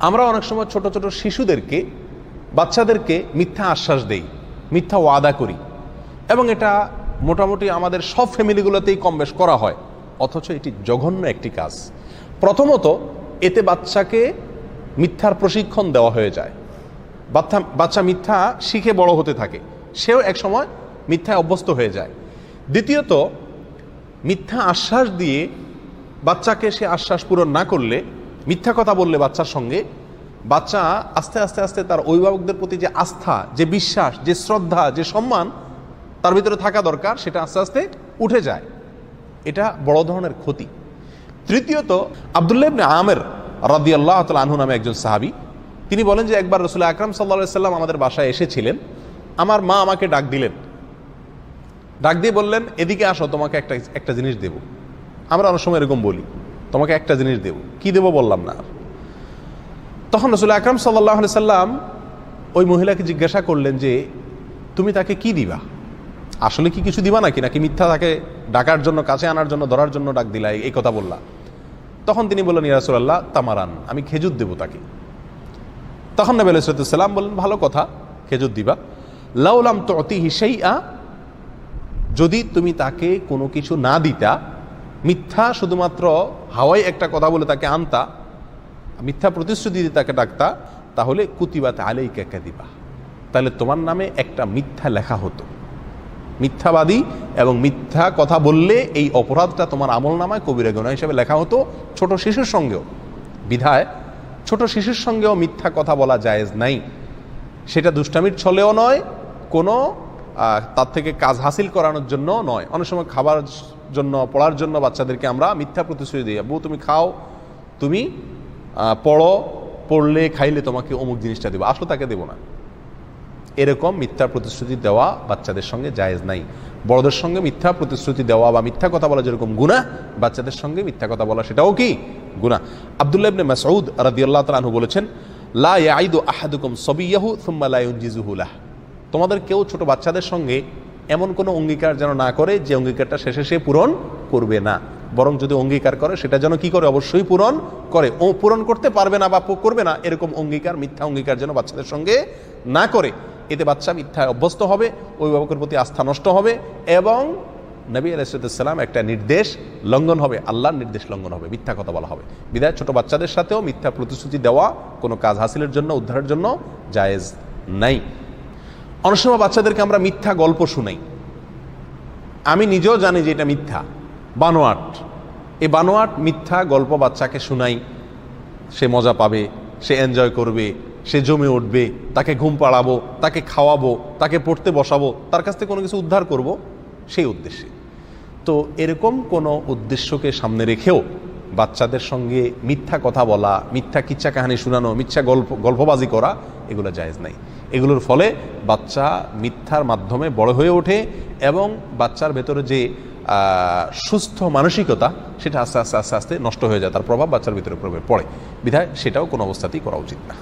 আমরা অনেক সময় ছোট ছোট শিশুদেরকে, বাচ্চাদেরকে মিথ্যা আশ্বাস দেই, মিথ্যা ওয়াদা করি। এবং এটা মোটামুটি আমাদের সব ফ্যামিলিগুলোতেই কম বেশ করা হয়, অথচ এটি জঘন্য একটি কাজ। প্রথমত, এতে বাচ্চাকে মিথ্যার প্রশিক্ষণ দেওয়া হয়ে যায়। বাচ্চা বাচ্চা মিথ্যা শিখে বড় হতে থাকে। সেও একসময় মিথ্যায় অভ্যস্ত হয়ে যায়। দ্বিতীয়ত, মিথ্যা আশ্বাস দিয়ে বাচ্চাকে সে আশ্বাস পূরণ না করলে মিথ্যা কথা বললে বাচ্চার সঙ্গে, বাচ্চা আস্তে আস্তে আস্তে তার অভিভাবকদের প্রতি যে আস্থা, যে বিশ্বাস, যে শ্রদ্ধা, যে সম্মান, তার ভিতরে থাকা দরকার, সেটা আস্তে আস্তে উঠে যায়। এটা বড় ধরনের ক্ষতি। তৃতীয়ত, আবদুল্লাহ ইবনে আমের রাদি আল্লাহ আনহু নামে একজন সাহাবি, তিনি বলেন যে, একবার রসুল আকরাম সাল্লা সাল্লাম আমাদের বাসায় এসেছিলেন। আমার মা আমাকে ডাক দিলেন। ডাক দিয়ে বললেন, এদিকে আসো, তোমাকে একটা একটা জিনিস দেব। আমরা অনেক সময় এরকম বলি। তোমাকে একটা জিনিস দেব। কি দেব বললাম না। তখন রসুল আকরাম সাল্লাহ সাল্লাম ওই মহিলাকে জিজ্ঞাসা করলেন যে, তুমি তাকে কি দিবা? আসলে কি কিছু দিবা নাকি? নাকি মিথ্যা তাকে ডাকার জন্য, কাছে আনার জন্য, ধরার জন্য ডাক দিলা? এই কথা বললা। তখন তিনি বললেন ইয়ারসুল্লাহ তামারান, আমি খেজুর দেব তাকে। তখন নবী আলাইসালাম বললেন, ভালো কথা, খেজুর দিবা। লাউলাম তো অতি হিসেই আ যদি তুমি তাকে কোনো কিছু না দিতা মিথ্যা শুধুমাত্র হাওয়াই একটা কথা বলে তাকে আনতা, মিথ্যা প্রতিশ্রুতি দিয়ে তাকে ডাকতা, তাহলে কুতিবাতে আলেই কেকা দিবা তাহলে তোমার নামে একটা মিথ্যা লেখা হতো। মিথ্যাবাদী এবং মিথ্যা কথা বললে এই অপরাধটা তোমার আমল নামায় কবিরা গুণা হিসেবে লেখা হতো ছোট শিশুর সঙ্গেও। বিধায়, ছোট শিশুর সঙ্গেও মিথ্যা কথা বলা জায়েজ নাই। সেটা দুষ্টামির ছলেও নয়, কোনো তার থেকে কাজ হাসিল করানোর জন্য নয়। অনেক সময় খাবার জন্য, পড়ার জন্য বাচ্চাদেরকে আমরা মিথ্যা প্রতিশ্রুতি দিই। বউ তুমি খাও, তুমি পড়ো, পড়লে, খাইলে তোমাকে অমুক জিনিসটা দেবো। আসলে তাকে দেবো না। এরকম মিথ্যা প্রতিশ্রুতি দেওয়া বাচ্চাদের সঙ্গে জায়েজ নাই। বড়দের সঙ্গে মিথ্যা প্রতিশ্রুতি দেওয়া বা মিথ্যা কথা বলা যেরকম গুণা বাচ্চাদের সঙ্গে মিথ্যা কথা বলা সেটাও কি গুণা আব্দুল্লাহ ইবনে মাসউদ রাদিয়াল্লাহু তাআলা বলেছেন, লা ইয়াইদু আহাদুকুম সবিয়াহু সুম্মা লা ইউনজিজুহু লাহ। তোমাদের কেউ ছোট বাচ্চাদের সঙ্গে এমন কোনো অঙ্গীকার যেন না করে যে অঙ্গীকারটা শেষে সে পূরণ করবে না। বরং যদি অঙ্গীকার করে, সেটা যেন কি করে? অবশ্যই পূরণ করে। ও পূরণ করতে পারবে না বা করবে না, এরকম অঙ্গীকার, মিথ্যা অঙ্গীকার যেন বাচ্চাদের সঙ্গে না করে। এতে বাচ্চা মিথ্যায় অভ্যস্ত হবে, অভিভাবকের প্রতি আস্থা নষ্ট হবে এবং নবী আলাইসালাম একটা নির্দেশ লঙ্ঘন হবে, আল্লাহর নির্দেশ লঙ্ঘন হবে, মিথ্যা কথা বলা হবে। বিদায়, ছোট বাচ্চাদের সাথেও মিথ্যা প্রতিশ্রুতি দেওয়া কোনো কাজ হাসিলের জন্য, উদ্ধারের জন্য জায়েজ নাই। অনেক সময় বাচ্চাদেরকে আমরা মিথ্যা গল্প শুনাই। আমি নিজেও জানি যে এটা মিথ্যা। বানোয়াট। এই বানোয়াট মিথ্যা গল্প বাচ্চাকে শুনাই। সে মজা পাবে, সে এনজয় করবে, সে জমে উঠবে, তাকে ঘুম পাড়াবো, তাকে খাওয়াবো, তাকে পড়তে বসাবো, তার কাছ থেকে কোনো কিছু উদ্ধার করব, সেই উদ্দেশ্যে। তো এরকম কোনো উদ্দেশ্যকে সামনে রেখেও বাচ্চাদের সঙ্গে মিথ্যা কথা বলা, মিথ্যা কিচ্ছা কাহানি শোনানো, মিথ্যা গল্প, গল্পবাজি করা, এগুলো জায়েজ নাই। এগুলোর ফলে বাচ্চা মিথ্যার মাধ্যমে বড় হয়ে ওঠে এবং বাচ্চার ভেতরে যে সুস্থ মানসিকতা, সেটা আস্তে আস্তে আস্তে আস্তে নষ্ট হয়ে যায়। তার প্রভাব বাচ্চার ভিতরে প্রভাবে পড়ে। বিধায় সেটাও কোনো অবস্থাতেই করা উচিত না।